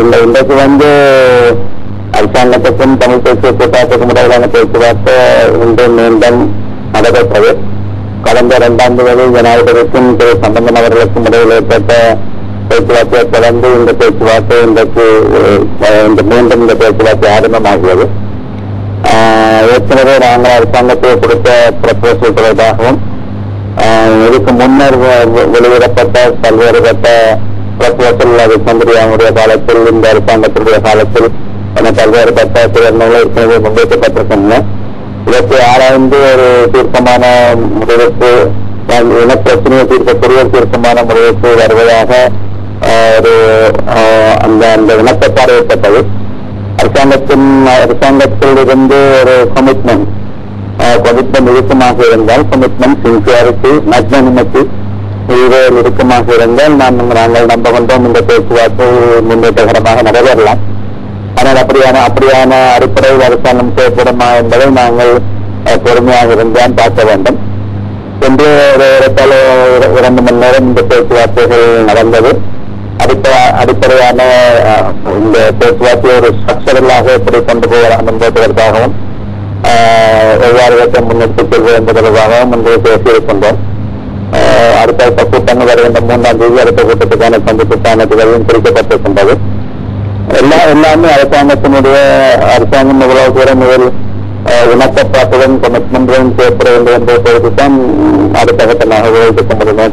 இல்லை இன்றைக்கு வந்து அரசாங்கத்துக்கும் தமிழ் பேசிய கூட்டத்துக்கும் இடையிலான பேச்சுவார்த்தை இன்று மீண்டும் நடைபெற்றது. கடந்த இரண்டாம் தேதி ஜனாதிபதிக்கும் திரு சம்பந்தன் அவர்களுக்கும் இடையில் ஏற்பட்ட பேச்சுவார்த்தையை தொடர்ந்து இந்த பேச்சுவார்த்தை இன்றைக்கு இந்த மீண்டும் இந்த பேச்சுவார்த்தை ஆரம்பமாகியது ஏற்கனவே நாங்கள் அரசாங்கத்தை கொடுத்த ப்ரப்போசல் தொடர்பாகவும் இதுக்கு முன்னர் வெளியிடப்பட்ட பல்வேறுபட்ட ப்ரப்போசல் சந்திரியாவுடைய காலத்தில் இந்த அரசாங்கத்தினுடைய காலத்தில் என பல்வேறுபட்ட திறன்களை ஏற்கனவே முன்வைக்கப்பட்டிருக்கின்றன. இதற்கு ஆராய்ந்து ஒரு தீர்க்கமான முடிவுக்கு இனப்பிரச்சனையை தீர்க்கக்கூடிய ஒரு தீர்க்கமான முடிவுக்கு வருவதாக ஒரு அந்த அந்த இனத்தை ஏற்பட்டது. அரசாங்கத்தின் அரசாங்கத்தில் இருந்து ஒரு கமிட்மெண்ட் கமிட்மெண்ட் இறுக்கமாக இருந்தால் கமிட்மெண்ட் சின்சியாரிட்டி மேக்னானிமட்டி இவைகள் இறுக்கமாக இருந்தால் நாம் நாங்கள் நம்ப கொண்டோம் இந்த பேச்சுவார்த்தை முன்னேற்றகரமாக நடைபெறலாம். ஆனால் அப்படியான அப்படியான அடிப்படையில் அரசாங்கம் செயல்படுமா என்பதை நாங்கள் பொறுமையாக இருந்தால் பார்க்க வேண்டும். என்று ஒரு இடத்தால இரண்டு மணி நேரம் இந்த பேச்சுவார்த்தைகள் நடந்தது. அடிப்ப அடிப்படையான இந்த பேச்சுவார்த்தையை ஒரு ஸ்ட்ரக்சரலாக எப்படி கொண்டு போகலாம் என்பதற்காகவும் எவ்வாறு முன்னெடுத்துச் செல்வது என்பதற்காகவும் பேசியிருக்கின்றோம். கூட்டங்கள் வருகின்ற மூன்றாம் தேதி அடுத்த கூட்டத்துக்கான சந்திப்புக்கான திகழ்வும் குறிக்கப்பட்டிருக்கின்றது. எல்லா எல்லாமே அரசாங்கத்தினுடைய அரசாங்கம் எவ்வளவு தூரம் முதல் அஹ், இணக்கப்பாட்டுடன் கமிட்மெண்ட்டுடன் செயற்பட வேண்டும் என்பதை பொறுத்து தான் அடுத்த கட்டமாக விவாதிக்க முடியுமே